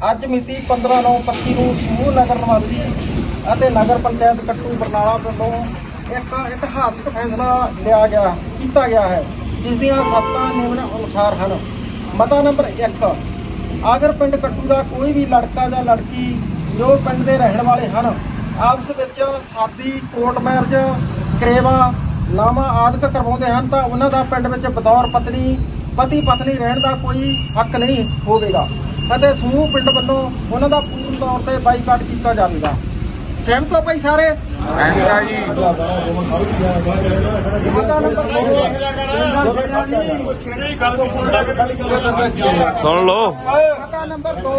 ਅੱਜ ਮਿਤੀ 15/9/25 ਨੂੰ ਸਮੂਹ ਨਗਰ ਨਿਵਾਸੀ ਅਤੇ ਨਗਰ ਪੰਚਾਇਤ ਕੱਟੂ ਬਰਨਾਲਾ ਵੱਲੋਂ ਇੱਕ ਇਤਿਹਾਸਕ ਫੈਸਲਾ ਲਿਆ ਗਿਆ, ਕੀਤਾ ਗਿਆ ਹੈ ਜਿਸ ਦੀਆਂ ਸੱਤਾਂ ਨਿਯਮ ਅਨੁਸਾਰ ਹਨ। ਮਤਾ ਨੰਬਰ 1 ਅਗਰ ਪਿੰਡ ਕੱਟੂ ਦਾ ਕੋਈ ਵੀ ਲੜਕਾ ਜਾਂ ਲੜਕੀ ਜੋ ਪਿੰਡ ਦੇ ਰਹਿਣ ਵਾਲੇ ਹਨ, ਆਪਸ ਵਿੱਚ ਸਾਦੀ ਕੋਰਟ ਮੈਰਿਜ ਕਰੇਵਾ ਲਾਮਾ ਆਦਿਕ ਕਰਵਾਉਂਦੇ ਹਨ ਤਾਂ ਉਹਨਾਂ ਦਾ ਪਿੰਡ ਵਿੱਚ ਬਤੌਰ ਪਤਨੀ ਪਤੀ ਪਤਨੀ ਰਹਿਣ ਦਾ ਕੋਈ ਹੱਕ ਨਹੀਂ ਹੋਵੇਗਾ। ਅਤੇ ਸਮੂਹ ਪਿੰਡ ਵੱਲੋਂ ਉਹਨਾਂ ਦਾ ਪੂਰਨ ਤੌਰ ਤੇ ਬਾਈਕਾਟ ਕੀਤਾ ਜਾਵੇਗਾ। ਸਹਿਮਤ ਹੋ ਭਾਈ ਸਾਰੇ? ਜੀ। ਸੁਣ ਲਓ। ਮਤਾ ਨੰਬਰ 2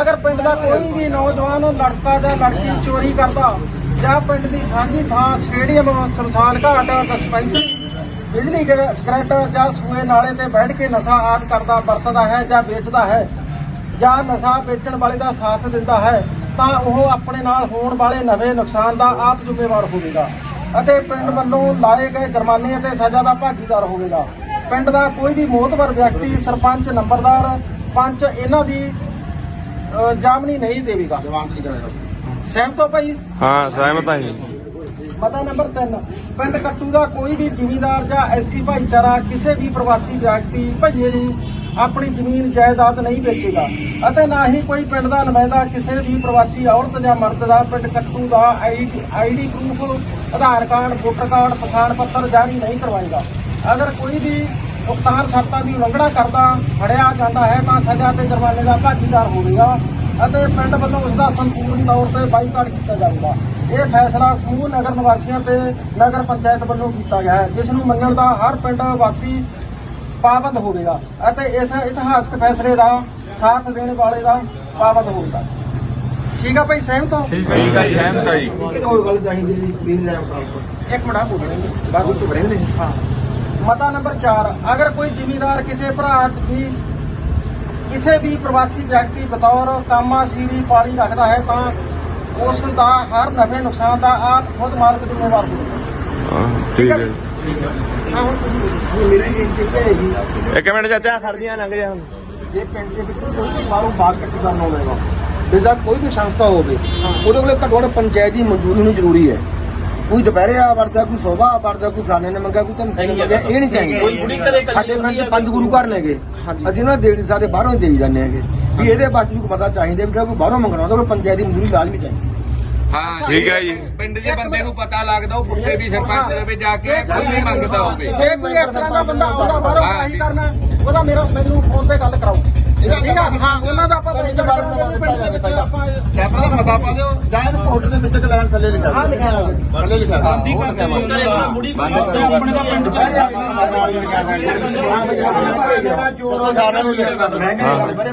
ਅਗਰ ਪਿੰਡ ਦਾ ਕੋਈ ਵੀ ਨੌਜਵਾਨ ਲੜਕਾ ਜਾਂ ਲੜਕੀ ਚੋਰੀ ਕਰਦਾ ਜਾਂ ਪਿੰਡ ਦੀ ਸਾਂਝੀ ਥਾਂ ਸਟੇਡੀਅਮ ਸ਼ਮਸ਼ਾਨ ਘਾਟ ਡਿਸਪੈਂਸਰੀ ਬਿਜਲੀ ਗਰ- ਜਾਂ ਸੂਏ ਨਾਲੇ ਤੇ ਬੈਠ ਕੇ ਨਸ਼ਾ ਆਦਿ ਕਰਦਾ ਵਰਤਦਾ ਹੈ ਜਾਂ ਵੇਚਦਾ ਹੈ ਜਾਂ ਨਸ਼ਾ ਵੇਚਣ ਵਾਲੇ ਦਾ ਸਾਥ ਦਿੰਦਾ ਹੈ ਤਾਂ ਉਹ ਆਪਣੇ ਨਾਲ ਹੋਣ ਵਾਲੇ ਨਵੇਂ ਨੁਕਸਾਨ ਦਾ ਆਪ ਜ਼ਿੰਮੇਵਾਰ ਹੋਵੇਗਾ ਅਤੇ ਪਿੰਡ ਵੱਲੋਂ ਲਾਏ ਗਏ ਜੁਰਮਾਨੇ ਅਤੇ ਸਜ਼ਾ ਦਾ ਭਾਗੀਦਾਰ ਹੋਵੇਗਾ। ਪਿੰਡ ਦਾ ਕੋਈ ਵੀ ਮੋਹਤਵਰ ਵਿਅਕਤੀ ਸਰਪੰਚ ਨੰਬਰਦਾਰ ਪੰਚ ਇਹਨਾਂ ਦੀ ਅ, ਜਾਮਨੀ ਨਹੀਂ ਦੇਵੇਗਾ। ਸਹਿਮਤ ਹੋ ਭਾਈ? ਹਾਂ ਸਹਿਮਤ ਹਾਂ ਜੀ। ਮਤਾ ਨੰਬਰ 3 ਪਿੰਡ ਕੱਟੂ ਦਾ ਕੋਈ ਵੀ ਜ਼ਿਮੀਂਦਾਰ ਜਾਂ ਐਸੀ ਭਾਈਚਾਰਾ ਕਿਸੇ ਵੀ ਪ੍ਰਵਾਸੀ ਵਿਅਕਤੀ ਭਈਏ ਨੂੰ ਆਪਣੀ ਜ਼ਮੀਨ ਜਾਇਦਾਦ ਨਹੀਂ ਵੇਚੇਗਾ ਅਤੇ ਨਾ ਹੀ ਕੋਈ ਪਿੰਡ ਦਾ ਨੁਮਾਇੰਦਾ ਕਿਸੇ ਵੀ ਪ੍ਰਵਾਸੀ ਔਰਤ ਜਾਂ ਮਰਦ ਦਾ ਪਿੰਡ ਕੱਟੂ ਦਾ ID proof Aadhaar card voter card ਪਛਾਣ ਪੱਤਰ ਜਾਰੀ ਨਹੀਂ ਕਰਵਾਏਗਾ। ਅਗਰ ਕੋਈ ਵੀ ਉਕਤਾਨ ਸ਼ਰਤਾਂ ਦੀ ਉਲੰਘਣਾ ਕਰਦਾ ਫੜਿਆ ਜਾਂਦਾ ਹੈ ਤਾਂ ਸਜ਼ਾ ਤੇ ਜੁਰਮਾਨੇ ਦਾ ਭਾਗੀਦਾਰ ਹੋਵੇਗਾ। ਅਤੇ ਪਿੰਡ ਵੱਲੋਂ ਉਸ ਦਾ ਸੰਪੂਰਨ ਤੌਰ ਤੇ ਬਾਈਕਾਟ ਕੀਤਾ ਜਾਵੇਗਾ ਇਹ ਫੈਸਲਾ ਸਮੂਹ ਨਗਰ ਨਿਵਾਸੀਆਂ ਤੇ ਨਗਰ ਪੰਚਾਇਤ ਵੱਲੋਂ ਕੀਤਾ ਗਿਆ ਹੈ ਜਿਸ ਨੂੰ ਮੰਨਣ ਦਾ ਹਰ ਪਿੰਡ ਵਾਸੀ ਪਾਬੰਦ ਹੋਵੇਗਾ ਅਤੇ ਇਸ ਇਤਿਹਾਸਕ ਫੈਸਲੇ ਦਾ ਸਾਥ ਦੇਣ ਵਾਲੇ ਦਾ ਪਾਬੰਦ ਹੋਵੇਗਾ। ਠੀਕ ਆ ਭਾਈ ਸਹਿਮਤ ਹੋ? ਠੀਕ ਹੈ ਜੀ ਸਹਿਮਤ ਹਾਂ ਜੀ। ਇੱਕ ਹੋਰ ਗੱਲ ਚਾਹੀਦੀ ਜੀ ਵੀਰ ਲੈ ਇੱਕ ਮਿੰਟ ਬੋਲਣਗੇ ਬਾਅਦ ਵਿੱਚ ਬੜੇਂਗੇ ਹਾਂ। ਮਤਾ ਨੰਬਰ 4 ਅਗਰ ਕੋਈ ਜ਼ਿਮੀਂਦਾਰ ਕਿਸੇ ਭਰਾ ਦੀ ਕਿਸੇ ਵੀ ਪ੍ਰਵਾਸੀ ਵਿਅਕਤੀ ਬਤੌਰ ਕਾਮਾ ਸੀਰੀ ਪਾਲੀ ਰੱਖਦਾ ਹੈ ਤਾਂ ਉਸ ਦਾ ਹਰ ਨਫੇ ਨੁਕਸਾਨ ਦਾ ਆਪ ਖੁਦ ਮਾਲਕ ਜ਼ਿੰਮੇਵਾਰ ਹੋਵੇਗਾ ਹਾਂ, ਠੀਕ ਹੈ ਇੱਕ ਮਿੰਟ ਚਾਚਾ ਖੜਦੀਆਂ ਲੰਘ ਜਾ ਹੁਣ ਜੇ ਪਿੰਡ ਦੇ ਵਿੱਚ ਕੋਈ ਵੀ ਬਾਹਰੋਂ ਬਾਗ ਕੱਟੀ ਕਰਨ ਆਉਂਦਾ ਕੋਈ ਵੀ ਸੰਸਥਾ ਹੋਵੇ ਉਹਦੇ ਕੋਲੇ ਘੱਟੋ ਘੱਟ ਪੰਚਾਇਤ ਦੀ ਮਨਜ਼ੂਰੀ ਹੋਣੀ ਜ਼ਰੂਰੀ ਹੈ। ਕੋਈ ਦੁਪਹਿਰੇ ਆ ਵਰਦਾ ਕੋਈ ਸੋਭਾ ਆ ਵਰਦਾ ਕੋਈ ਖਾਣੇ ਨੇ ਮੰਗਿਆ ਕੋਈ ਧਮਕੀ ਨੇ ਮੰਗਿਆ ਇਹ ਨਹੀਂ ਚਾਹੀਦਾ। ਸਾਡੇ ਪਿੰਡ 'ਚ ਪੰਜ ਗੁਰੂ ਘਰ ਨੇਗੇ। ਅਸੀਂ ਉਹਨਾਂ ਨੂੰ ਦੇ ਨਹੀਂ ਸਕਦੇ ਬਾਹਰੋਂ ਦੇਈ ਜਾਂਦੇ ਹੈਗੇ। ਵੀ ਇਹਦੇ ਬਾਰੇ ਵੀ ਪਤਾ ਚਾਹੀਦਾ ਵੀ ਕੋਈ ਬਾਹਰੋਂ ਮੰਗਣਾ ਤਾਂ ਉਹ ਪੰਚਾਇਤ ਦੀ ਮਨਜ਼ੂਰੀ ਲਾਜ਼ਮੀ ਚਾਹੀਦੀ ਹਾਂ। ਠੀਕ ਹੈ ਜੀ। ਪਿੰਡ ਦੇ ਬੰਦੇ ਨੂੰ ਪਤਾ ਲੱਗਦਾ ਉਹ ਪੁੱਛੇ ਵੀ ਸਰਪੰਚ ਦੇ ਵਿੱਚ ਜਾ ਕੇ ਕੋਈ ਨਹੀਂ ਮੰਗਦਾ ਹੋਵੇ। ਜੇ ਕੋਈ ਇਸ ਤਰ੍ਹਾਂ ਦਾ ਬੰਦਾ ਆਉਂਦਾ ਬਾਹਰੋਂ ਹਾਂ। ਆਹੀ ਕਰਨਾ ਉਹਦਾ ਮੇਰਾ ਮੈਨੂੰ ਫੋਨ ਤੇ ਗੱਲ ਕਰਾਓ। ਠੀਕ ਆ ਹਾਂ। ਉਹਨਾਂ ਦਾ ਆਪਾਂ ਬਾਈਕਾਟ ਕਰਾਂਗੇ ਵੀ ਪਿੰਡ ਦੇ ਵਿੱਚ ਆਪਾਂ ਕੈਮਰਾ ਦਾ ਪਤਾ ਪਾ ਦਿਓ। ਜਾਂ ਇਹਨੂੰ ਕੋਟ ਦੇ ਵਿੱਚ ਲਾਈਨ ਥੱਲੇ ਲਿਖਾ ਹਾਂ ਹੋਇਆ। ਥੱਲੇ ਲਿਖਾ ਬੰਦ ਕਰੋ। ਆਪਣੇ ਦਾ ਪਿੰਡ ਚ। ਹਾਂ ਬਈ ਜਿਹੜਾ ਚੋਰ ਆ ਸਾਰਿਆਂ ਨੂੰ ਲਿਖਾ ਹਾਂ।